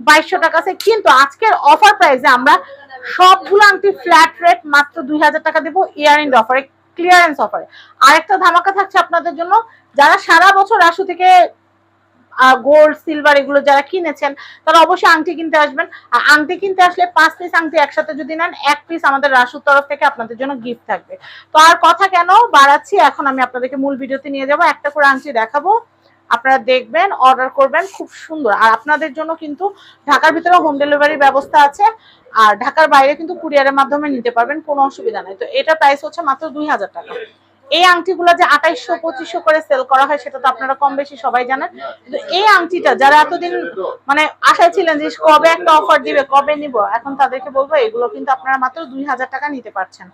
বাইশশো টাকা আছে। কিন্তু আজকের অফার আমরা সবগুলো আংটি ফ্ল্যাট রেট মাত্র দুই হাজার টাকা দেবো ইয়ার এন্ড অফারে ক্লিয়ারেন্স অফারে আরেকটা ধামাকা থাকছে আপনাদের জন্য, যারা সারা বছর রাসু থেকে গোল্ড সিলভার এগুলো যারা কিনেছেন, তারা অবশ্যই আংটি কিনতে আসবেন। আর আংটি কিনতে আসলে পাঁচ পিস আংটি একসাথে যদি নেন, এক পিস আমাদের রাসুর তরফ থেকে আপনাদের জন্য গিফট থাকবে। তো আর কথা কেন বাড়াচ্ছি, এখন আমি আপনাদেরকে মূল ভিডিওতে নিয়ে যাব। একটা করে আংটি দেখাবো। আপনারা দেখবেন অর্ডার করবেন, খুব সুন্দর। আর আপনাদের জন্য কিন্তু ঢাকার ভিতরে হোম ডেলিভারি ব্যবস্থা আছে। আর ঢাকার বাইরে কিন্তু কুরিয়ারের মাধ্যমে নিতে পারবেন, কোনো অসুবিধা নাই। তো এটা প্রাইস হচ্ছে মাত্র দুই হাজার টাকা। এই আংটিগুলো যে আঠাইশশো, পঁচিশশো করে সেল করা হয়, সেটা তো আপনারা কম বেশি সবাই জানেন। এই আংটিটা যারা এতদিন মানে আশায় ছিলেন যে কবে একটা অফার দিবে, কবে নিব, এখন তাদেরকে বলব, এগুলো কিন্তু আপনারা মাত্র দুই হাজার টাকা নিতে পারছেন।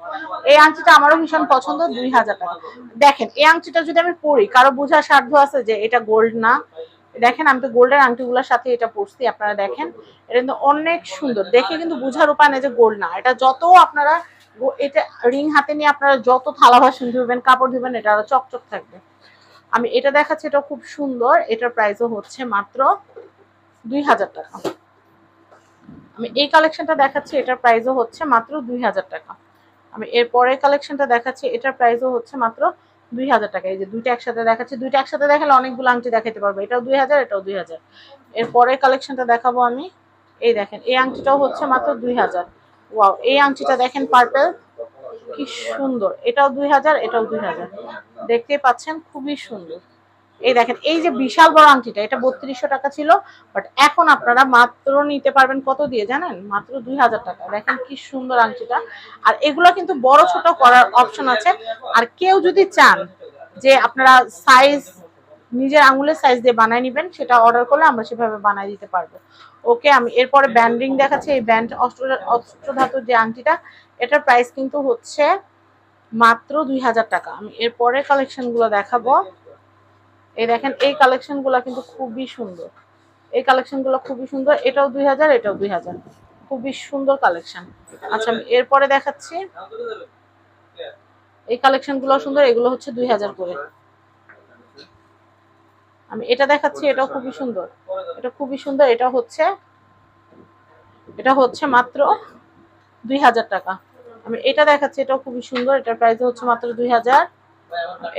এই আংটিটা আমারও ভীষণ পছন্দ, দুই হাজার টাকা। দেখেন, এই আংটিটা যদি আমি পরি, কারও বোঝার সাধ্য আছে যে এটা গোল্ড না? দেখেন, আমি তো গোল্ডের আংটিগুলোর সাথে এটা পরছি, আপনারা দেখেন। এটা কিন্তু অনেক সুন্দর। দেখে কিন্তু বোঝার উপায় নেই যে গোল্ড না। এটা যত আপনারা এটা রিং হাতে নিয়ে আপনারা যত থালা বাসন ধুবেন, কাপড় ধুবেন, এটা আরও চকচক থাকবে। আমি এটা দেখাচ্ছি, এটা খুব সুন্দর। এটার প্রাইসও হচ্ছে মাত্র দুই হাজার টাকা। আমি এই কালেকশনটা দেখাচ্ছি, এটার প্রাইসও হচ্ছে মাত্র দুই হাজার টাকা। আমি এর পরের কালেকশনটা দেখাচ্ছি, এটার প্রাইসও হচ্ছে মাত্র দুই হাজার টাকা। এই যে দুইটা একসাথে দেখাচ্ছি, দুইটা একসাথে দেখালে অনেকগুলো আংটি দেখাতে পারব। এটাও দুই হাজার, এটাও দুই হাজার। এর পরের কালেকশনটা দেখাবো আমি। এই দেখেন, এই আংটিটাও হচ্ছে মাত্র দুই হাজার। ওয়াও এই আংটিটা দেখেন পার্পেল কি সুন্দর। এটাও দুই হাজার, এটাও দুই হাজার। দেখতেই পাচ্ছেন, খুবই সুন্দর। এই দেখেন, এই যে বিশাল বড় আংটিটা, এটা বত্রিশশো টাকা ছিল বাট এখন আপনারা মাত্র নিতে পারবেন কত দিয়ে জানেন? মাত্র দুই হাজার টাকা। দেখেন কি সুন্দর আংটিটা। আর এগুলো কিন্তু বড় ছোট করার অপশন আছে। আর কেউ যদি চান যে আপনারা সাইজ নিজের আঙুলের সাইজ দিয়ে বানায় নিবেন, সেটা অর্ডার করলে আমরা সেভাবে বানায় দিতে পারব। ওকে আমি এরপরে ব্যান্ডিং দেখাচ্ছি, এই ব্যান্ড অস্ত্র অস্ত্রধাতুর যে আংটিটা, এটার প্রাইস কিন্তু হচ্ছে মাত্র দুই হাজার টাকা। আমি এরপরে কালেকশনগুলো দেখাবো। এই দেখেন, এই কালেকশনগুলো কিন্তু খুবই সুন্দর। এই কালেকশনগুলো খুবই সুন্দর, এটাও দুই হাজার, এটাও দুই হাজার। খুবই সুন্দর কালেকশন আচ্ছা আমি এরপরে দেখাচ্ছি। এই কালেকশনগুলো সুন্দর, এগুলো হচ্ছে দুই হাজার করে। আমি এটা দেখাচ্ছি, এটাও খুবই সুন্দর। এটা খুবই সুন্দর, এটা হচ্ছে এটা হচ্ছে মাত্র দুই হাজার টাকা। আমি এটা দেখাচ্ছি, এটাও খুবই সুন্দর, এটার প্রাইস হচ্ছে মাত্র দুই হাজার।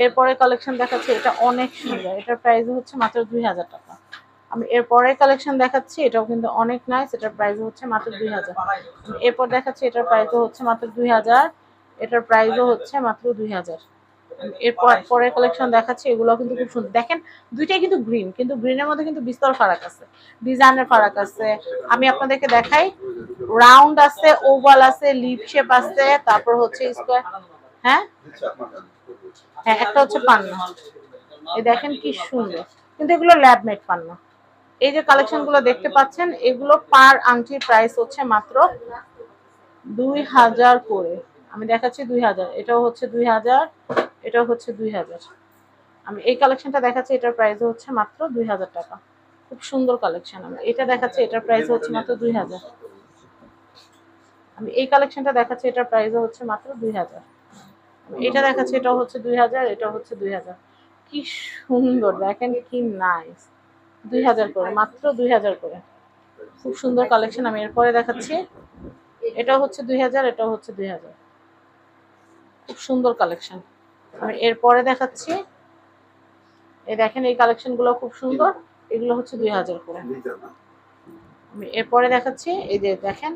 এরপরে কালেকশন দেখাচ্ছি, এটা অনেক সুন্দর, এটার প্রাইস হচ্ছে মাত্র দুই হাজার টাকা। আমি এরপরে কালেকশন দেখাচ্ছি, এটাও কিন্তু অনেক নাইস এটার প্রাইস হচ্ছে মাত্র দুই হাজার। এরপর দেখাচ্ছি, এটার প্রাইসও হচ্ছে মাত্র দুই হাজার, এটার প্রাইসও হচ্ছে মাত্র দুই হাজার। এরপর পরের কালেকশন দেখাচ্ছি এগুলো কিন্তু খুব সুন্দর। দেখেন, দুইটাই কিন্তু গ্রিন কিন্তু গ্রিনের মধ্যে কিন্তু বিস্তর ফারাক আছে। ডিজাইনের ফারাক আছে। আমি আপনাদেরকে দেখাই রাউন্ড আছে ওভাল আছে লিপ শেপ আছে, তারপর হচ্ছে স্কোয়ার হ্যাঁ? হ্যাঁ একটা হচ্ছে পান্না। এই দেখেন কি সুন্দর। কিন্তু এগুলো ল্যাব মেড পান্না। এই যে কালেকশনগুলো দেখতে পাচ্ছেন, এগুলো পার আংটির প্রাইস হচ্ছে মাত্র দুই হাজার করে। আমি দেখাচ্ছি দুই হাজার, এটাও হচ্ছে দুই হাজার এটাও হচ্ছে দুই হাজার। আমি এই কালেকশনটা দেখাচ্ছি, এটার প্রাইস হচ্ছে মাত্র দুই হাজার টাকা। খুব সুন্দর কালেকশন আমি। এটা দেখাচ্ছি, এটার প্রাইস হচ্ছে মাত্র দুই হাজার। আমি এই কালেকশনটা দেখাচ্ছি, এটার প্রাইস হচ্ছে মাত্র দুই হাজার। এটা দেখাচ্ছি, এটাও হচ্ছে দুই হাজার, এটাও হচ্ছে দুই হাজার। কি সুন্দর দেখেন কি নাইস দুই হাজার করে, মাত্র দুই হাজার করে। খুব সুন্দর কালেকশন আমি এরপরে দেখাচ্ছি। এটাও হচ্ছে দুই হাজার, এটাও হচ্ছে দুই হাজার। খুব সুন্দর কালেকশন এরপরে দেখাচ্ছি। এই দেখেন এই কালেকশনগুলো খুব সুন্দর। এগুলো হচ্ছে দুই হাজার করে। আমি এরপরে দেখাচ্ছি এই যে দেখেন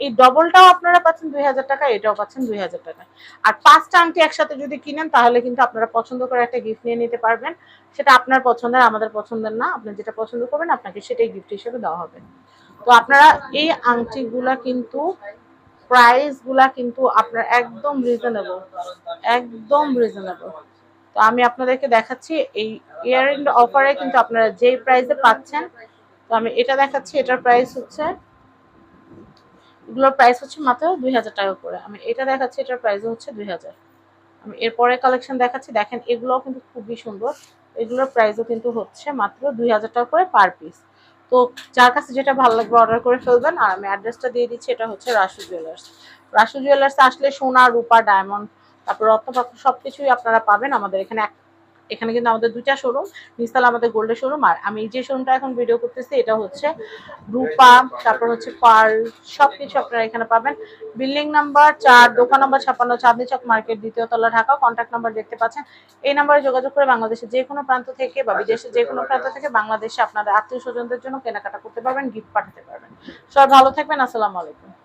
এই ডবলটাও আপনারা পাচ্ছেন দুই হাজার টাকা এটাও পাচ্ছেন দুই হাজার টাকা। আর পাঁচটা আংটি একসাথে যদি কিনেন তাহলে কিন্তু আপনারা পছন্দ করে একটা গিফট নিয়ে নিতে পারবেন। সেটা আপনার পছন্দের আমাদের পছন্দের না। আপনি যেটা পছন্দ করবেন আপনাকে সেটাই গিফট হিসেবে দেওয়া হবে। তো আপনারা এই আংটিগুলা কিন্তু প্রাইসগুলা কিন্তু আপনার একদম রিজনেবল একদম রিজনেবল তো আমি আপনাদেরকে দেখাচ্ছি, এই ইয়ার এন্ড অফারে কিন্তু আপনারা যেই প্রাইসে পাচ্ছেন, তো আমি এটা দেখাচ্ছি, এটার প্রাইস হচ্ছে, এগুলোর প্রাইস হচ্ছে মাত্র দুই হাজার টাকা করে। আমি এটা দেখাচ্ছি, এটার প্রাইস হচ্ছে দুই হাজার। আমি এরপরে কালেকশন দেখাচ্ছি, দেখেন এগুলোও কিন্তু খুবই সুন্দর, এগুলোর প্রাইসও কিন্তু হচ্ছে মাত্র দুই হাজার টাকা করে পার পিস তো যার কাছে যেটা ভালো লাগবে অর্ডার করে ফেলবেন, আর আমি অ্যাড্রেসটা দিয়ে দিচ্ছি, এটা হচ্ছে রাসু জুয়েলার্স রাসু জুয়েলার্স আসলে সোনা, রূপা ডায়মন্ড তারপর রত্নপাত্র সব কিছুই আপনারা পাবেন আমাদের এখানে। এখানে কিন্তু আমাদের দুইটা শোরুম নিস্তাল আমাদের গোল্ডের শোরুম আর আমি যে শোরুমটা এখন ভিডিও করতেছি, এটা হচ্ছে রূপা, তারপর হচ্ছে পার্ল সব কিছু আপনারা এখানে পাবেন। বিল্ডিং নাম্বার চার, দোকান নাম্বার ছাপ্পান্ন, চাঁদনি চক মার্কেট, দ্বিতীয় তলা ঢাকা কন্ট্যাক্ট নাম্বার দেখতে পাচ্ছেন। এই নাম্বারে যোগাযোগ করে বাংলাদেশের যে কোনো প্রান্ত থেকে বা বিদেশের যে কোনো প্রান্ত থেকে বাংলাদেশে আপনাদের আত্মীয় স্বজনদের জন্য কেনাকাটা করতে পারবেন গিফট পাঠাতে পারবেন। সবাই ভালো থাকবেন, আসসালামু আলাইকুম।